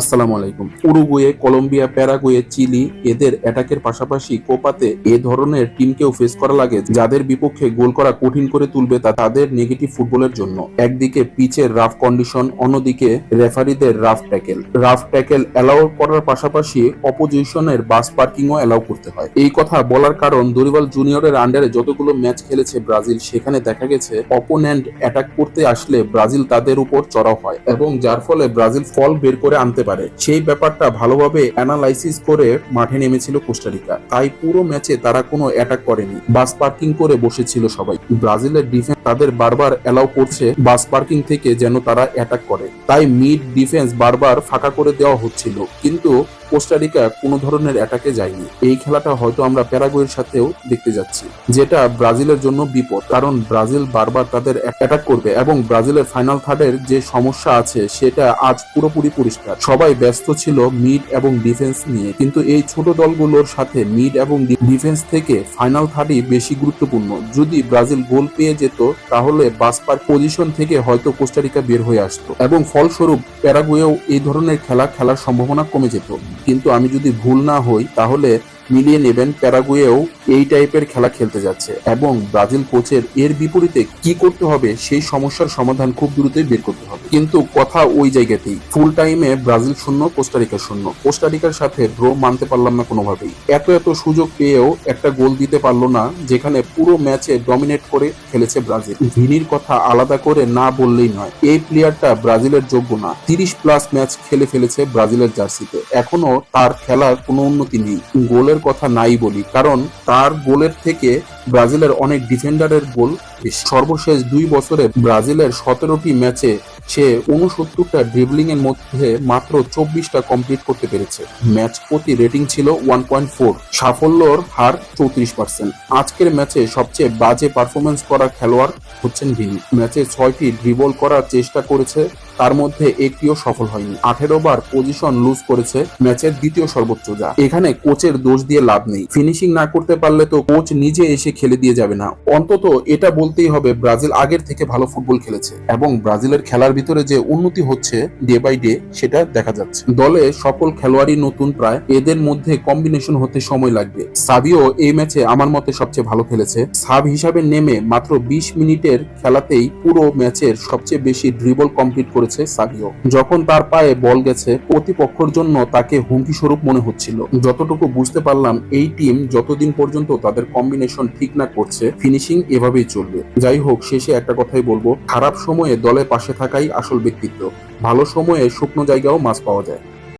আসসালামু আলাইকুম। Uruguay, Colombia, Paraguay, chilli এদের অ্যাটাকের পাশাপাশি কোপাতে এ ধরনের টিমকেও ফেস করা লাগে, যাদের বিপক্ষে গোল করা কঠিন করে তুলবে তা তাদের নেগেটিভ ফুটবলের জন্য। একদিকে পিচের রাফ কন্ডিশন অন্যদিকে রেফারিদের rough tackle rough tackle allow করার পাশাপাশি অপোজিশনের বাস পার্কিংও অ্যালাউ করতে হয়। এই কথা বলার কারণ দরিবাল জুনিয়রের আন্ডারে যতগুলো ম্যাচ খেলেছে ব্রাজিল, সেখানে দেখা গেছে অপোনেন্ট অ্যাটাক করতে আসলে ব্রাজিল তাদের উপর চড়াও হয় এবং যার ফলে ব্রাজিল ফল বের করে আনতে পারে। সেই ব্যাপারটা ভালোভাবে অ্যানালাইসিস করে মাঠে নেমেছিল কোস্টারিকা। তাই পুরো ম্যাচে তারা কোনো অ্যাটাক করেনি। বাস পার্কিং করে বসেছিল সবাই। ব্রাজিলের ডিফেন্স তাদের বারবার অ্যালাউ করছে বাস পার্কিং থেকে যেন তারা অ্যাটাক করে। তাই মিড ডিফেন্স বারবার ফাঁকা করে দেওয়া হচ্ছিল। কিন্তু কোস্টারিকা কোনো ধরনের অ্যাটাকে যায়নি। এই খেলাটা হয়তো আমরা প্যারাগুয়ের সাথেও দেখতে যাচ্ছি। যেটা ব্রাজিলের জন্য বিপদ, কারণ ব্রাজিল বারবার তাদের অ্যাটাক করবে এবং ব্রাজিলের ফাইনাল থার্ডের যে সমস্যা আছে, সেটা আজ পুরোপুরি পরিষ্কার। সবাই ব্যস্ত ছিল মিড এবং ডিফেন্স নিয়ে, কিন্তু এই ছোট দলগুলোর সাথে মিড এবং ডিফেন্স থেকে ফাইনাল থার্ডই বেশি গুরুত্বপূর্ণ। যদি ব্রাজিল গোল পেয়ে যেত, তাহলে বাসপার পজিশন থেকে হয়তো কোস্টারিকা বের হয়ে আসতো। এবং ফলস্বরূপ, প্যারাগুয়েও এই ধরনের খেলা খেলার সম্ভাবনা কমে যেত। কিন্তু আমি যদি ভুল না হই, তাহলে মিলিয়ে নেবেন প্যারাগুয়েও এই টাইপের খেলা খেলতে যাচ্ছে। এবং ব্রাজিল কোচের এর বিপরীতে কি করতে হবে, সেই সমস্যার সমাধান খুব দ্রুতই বের করতে হবে। কিন্তু কথা ওই জায়গাতেই। ফুল টাইমে ব্রাজিল শূন্য কোস্টারিকা শূন্য। কোস্টারিকার সাথে ড্র মানতে পারলাম না কোনোভাবেই। এত এত সুযোগ পেয়েও একটা গোল দিতে পারল না, যেখানে পুরো ম্যাচে ডমিনেট করে খেলেছে ব্রাজিল। ভিনির কথা আলাদা করে না বললেই নয়, এই প্লেয়ারটা ব্রাজিলের যোগ্য না। তিরিশ প্লাস ম্যাচ খেলে ফেলেছে ব্রাজিলের জার্সিতে। এখনও তার খেলার কোনো উন্নতি নেই। গোলের কথা নাই বলি, কারণ তার গোলের থেকে ব্রাজিলের অনেক ডিফেন্ডারের গোল সর্বশেষ দুই বছরে ব্রাজিলের সতেরোটি ম্যাচে সে উনসত্তরটা ড্রিবলিং এর মধ্যে মাত্র চব্বিশটা কমপ্লিট করতে পেরেছে। ম্যাচ প্রতি রেটিং ছিল ওয়ান পয়েন্ট ফোর সাফল্যর হার চৌত্রিশ পার্সেন্ট আজকের ম্যাচে সবচেয়ে বাজে পারফরমেন্স করা খেলোয়াড় হচ্ছেন ভিনি। ম্যাচে ছয়টি ড্রিবল করার চেষ্টা করেছে তার মধ্যে একটিও সফল হয়নি। আঠেরো বার পজিশন লুজ করেছে ম্যাচের দ্বিতীয় সর্বোচ্চ যা। এখানে কোচের দোষ দিয়ে লাভ নেই। ফিনিশিং না করতে পারলে তো কোচ নিজে এসে খেলে দিয়ে যাবে না। অন্তত এটা বলতেই হবে, ব্রাজিল আগের থেকে ভালো ফুটবল খেলেছে এবং ব্রাজিলের খেলার ভিতরে যে উন্নতি হচ্ছে ডে বাই ডে সেটা দেখা যাচ্ছে। দলে সকল খেলোয়াড়ই নতুন প্রায়। এদের মধ্যে কম্বিনেশন হতে সময় লাগবে। সাবিও এই ম্যাচে আমার মতে সবচেয়ে ভালো খেলেছে। সাব হিসাবে নেমে মাত্র বিশ মিনিটের খেলাতেই পুরো ম্যাচের সবচেয়ে বেশি ড্রিবল কমপ্লিট করেছে সাবিও যখন তার পায়ে বল গেছে, প্রতিপক্ষের জন্য তাকে হুমকি স্বরূপ মনে হচ্ছিল। যতটুকু বুঝতে পারলাম, এই টিম যতদিন পর্যন্ত তাদের কম্বিনেশন ঠিক না করছে ফিনিশিং এভাবেই চলবে। যাই হোক, শেষে একটা কথাই বলব। খারাপ সময়ে দলে পাশে থাকাই আসল ব্যক্তিত্ব। ভালো সময়ে শুকনো জায়গাও মাছ পাওয়া যায়।